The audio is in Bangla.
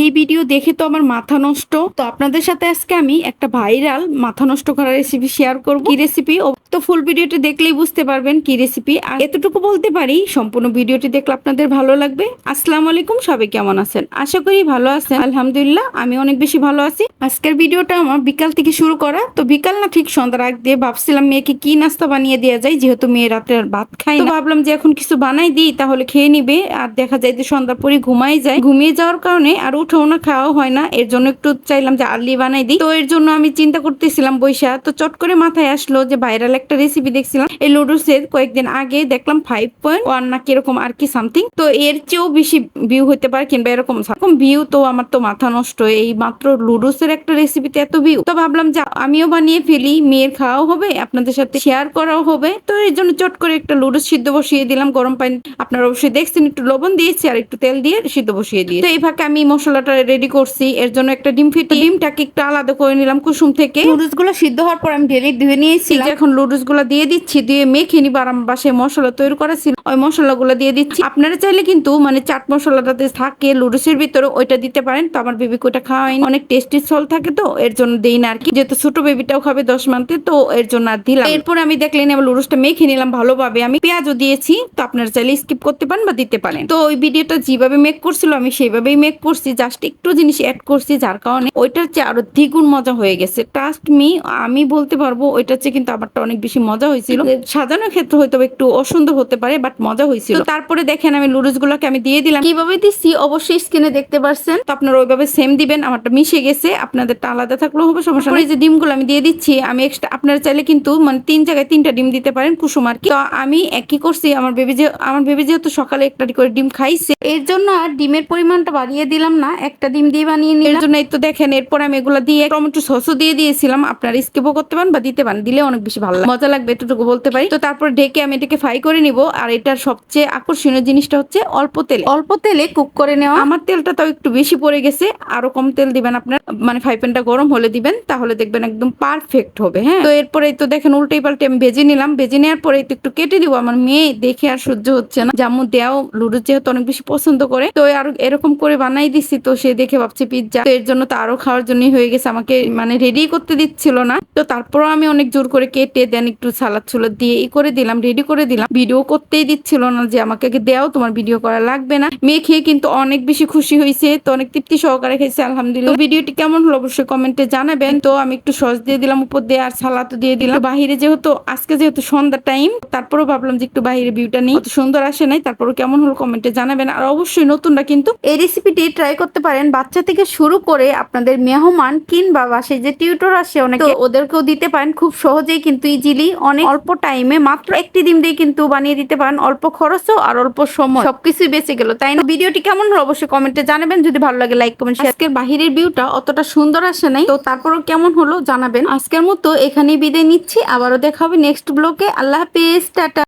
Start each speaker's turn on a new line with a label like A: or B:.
A: এই ভিডিও দেখে তো আমার মাথা নষ্ট। তো আপনাদের সাথে আজকে আমি একটা ভাইরাল মাথা নষ্ট করা রেসিপি শেয়ার করব। কি রেসিপি তো ফুল ভিডিওটি দেখলেই বুঝতে পারবেন কি রেসিপি আর এতটুকু বলতে পারি, সম্পূর্ণ ভিডিওটি দেখলে আপনাদের ভালো লাগবে। আসসালামু আলাইকুম, সবাই কেমন আছেন? আশা করি ভালো আছেন। আলহামদুলিল্লাহ, আমি অনেক বেশি ভালো আছি। আজকের ভিডিওটা আমার বিকাল থেকে শুরু করা। তো বিকাল না ঠিক সন্ধ্যার আগ দিয়ে ভাবছিলাম মেয়েকে কি নাস্তা বানিয়ে দেওয়া যায়, যেহেতু মেয়ে রাতে আর ভাত খাই তো ভাবলাম যে এখন কিছু বানাই দিই, তাহলে খেয়ে নিবে। আর দেখা যায় যে সন্ধ্যার পরে ঘুমাই যায়। ঘুমিয়ে যাওয়ার কারণে আর উঠেও না খাওয়া হয় না। এর জন্য একটু চাইলাম যে আর্লি বানাই দিই। তো এর জন্য আমি চিন্তা করতেছিলাম বৈশা। তো চট করে মাথায় আসলো যে ভাইরাল একটা রেসিপি দেখছিলাম। এই লুডুসের কয়েকদিন আগে দেখলাম ফাইভ পয়েন্ট ওয়ান না কীরকম আর কি সামথিং তো এর চেয়েও বেশি ভিউ হতে পারে কিংবা এরকম এরকম ভিউ তো আমার তো মাথা নষ্ট। এই মাত্র লুডুসের একটা রেসিপিতে এত ভিউ তো ভাবলাম যে আমিও বানিয়ে ফেলি। মেয়ের খাওয়াও হবে, আপনাদের সাথে শেয়ার করাও হবে। তো এর জন্য চট করে একটা লুডুস সিদ্ধ বসিয়ে দিলাম। গরম পানি আপনারা অবশ্যই দেখছেন। একটু লবণ দিয়েছি আর একটু তেল দিয়ে সিদ্ধ বসিয়ে দিয়ে তো এই ফাঁকে আমি মশলাটা রেডি করছি। এর জন্য একটা ডিম ফিটি ডিমটাকে একটু আলাদা করে নিলাম কুসুম থেকে। নুডলসগুলো সিদ্ধ হওয়ার পর আমি ঢেলে ধুয়ে নিয়েছি এখন নুডলসগুলো দিয়ে দিচ্ছি দিয়ে মেখে নিবার বাসায় মশলা তৈরি করা ছিল। ওই মশলাগুলো দিয়ে দিচ্ছি। আপনারা চাইলে কিন্তু মানে চাট মশলাটাতে থাকে, লুডুসের ভিতরে ওইটা দিতে পারেন। তো আমার বেবিকে ওটা খাওয়াই অনেক টেস্টি সল থাকে তো, এর জন্য দেই না আর কি। যেহেতু ছোট বেবিটাও খাবে দশ মান্থে তো এর জন্য আর দিলাম। এরপর আমি দেখলেন এবার লুডুসটা মেখে নিলাম ভালোভাবে। আমি পেঁয়াজও দিয়েছি, তো আপনারা চাইলে স্কিপ করতে পারেন বা দিতে পারেন। তো ওই ভিডিওটা যেভাবে মেক করছিল, আমি সেইভাবেই মেক করছি। জাস্ট একটু জিনিস অ্যাড করছি, যার কারণে ওইটার চেয়ে আরও দ্বিগুণ মজা হয়ে গেছে। ট্রাস্ট মি আমি বলতে পারব, ওইটার চেয়ে কিন্তু আমারটা অনেক বেশি মজা হয়েছিল। সাজানোর ক্ষেত্রে হয়তো একটু অসুন্দর হতে পারে বাট মজা হয়েছিল। তারপরে দেখেন আমি লুডুস গুলোকে আমি দিয়ে দিলাম। কীভাবে দিচ্ছি? অবশ্যই স্ক্রিনে দেখতে পারছেন। তো আপনারা ওইভাবে সেম দিবেন আমারটা মিশে গেছে। আপনাদেরটা আলাদা থাকলেও হবে সমস্যা। এই যে ডিমগুলো আমি দিয়ে দিচ্ছি আমি এক্সট্রা আপনারা চাইলে কিন্তু মানে তিন জায়গায় তিনটা ডিম দিতে পারেন কুসুম আর কি। তো আমি একই করছি আমার বেবি যে আমার বেবি যেহেতু সকালে একটা করে ডিম খাইছে। এর জন্য আর ডিমের পরিমাণটা বাড়িয়ে দিলাম না একটা ডিম দিয়ে বানিয়ে নিই এর জন্য এই তো দেখেন এরপর আমি এগুলো দিয়ে টমেটো সসও দিয়ে দিয়েছিলাম। আপনারা স্কিপও করতে পারেন বা দিতে পারেন দিলে অনেক বেশি ভালো লাগে। মজা লাগবে এতটুকু বলতে পারি। তো তারপর ঢেকে আমি এটাকে ফ্রাই করে নিব আর এটার সবচেয়ে আকর্ষণীয় জিনিসটা হচ্ছে অল্প তেলে। অল্প তেলে কুক করে নেওয়া। আমার তেলটা তাও একটু বেশি পড়ে গেছে আরও কম তেল দিবেন আপনার মানে ফ্রাই প্যানটা গরম হলে দিবেন তাহলে দেখবেন একদম পারফেক্ট হবে হ্যাঁ? তো এরপরে তো দেখেন উল্টে পাল্টে আমি ভেজে নিলাম ভেজে নেওয়ার পরে তো একটু কেটে দিব আমার মেয়ে দেখে আর সহ্য হচ্ছে না। জামু দেও লুডু যেহেতু অনেক বেশি পছন্দ করে তো আর এরকম করে বানাই দিচ্ছি তো সে দেখে ভাবছে পিৎজা তো এর জন্য তো আরও খাওয়ার জন্যই হয়ে গেছে আমাকে মানে রেডি করতে দিচ্ছিল না। তো তারপরও আমি অনেক জোর করে কেটে দেন একটু সালাদ সুলাদ দিয়ে ই করে দিলাম রেডি করে দিলাম। ভিডিও করতেই দিচ্ছিল না যে আমাকে দেও, তোমার ভিডিও করা লাগবে না। মেয়ে খেয়ে কিন্তু অনেক বেশি খুশি হয়েছে, তো অনেক তৃপ্তি সহকারে খেয়েছে, আলহামদুলিল্লাহ। ভিডিওটি কেমন হলো অবশ্যই কমেন্টে জানাবেন। তো আমি একটু সস দিয়ে দিলাম, উপর দিয়ে আর সালাদ দিয়ে দিলাম। বাহিরে যেহেতু, আজকে যেহেতু সন্ধ্যা টাইম তারপরেও ভাবলাম যে একটু বাইরে ভিউটা নেই। সুন্দর আসে নাই তারপরে কেমন হলো কমেন্টে জানাবেন। আর অবশ্যই নতুনরা কিন্তু এই রেসিপিটি ট্রাই করতে পারেন। বাচ্চা থেকে শুরু করে আপনাদের মেহমান কিংবা বাসায় যে টিউটর আসে, অনেক ওদেরকেও দিতে পারেন। খুব সহজেই কিন্তু ইজিলি অনেক অল্প টাইমে মাত্র একটি ডিম দিয়ে কিন্তু বানিয়ে দিতে পারেন। অল্প খরচও আর অল্প সময়। সবকিছুই বেঁচে গেল তাই না? ভিডিওটি কেমন হলো অবশ্যই কমেন্টে জানাবেন। যদি ভালো লাগে লাইক কমেন্ট আজকের বাহিরের ভিউটা অতটা সুন্দর আসে নাই তো তারপরও কেমন হলো জানাবেন। আজকের মতো এখানেই বিদায় নিচ্ছি আবারও দেখা হবে নেক্সট ব্লগে। আল্লাহ হাফেজ টাটা।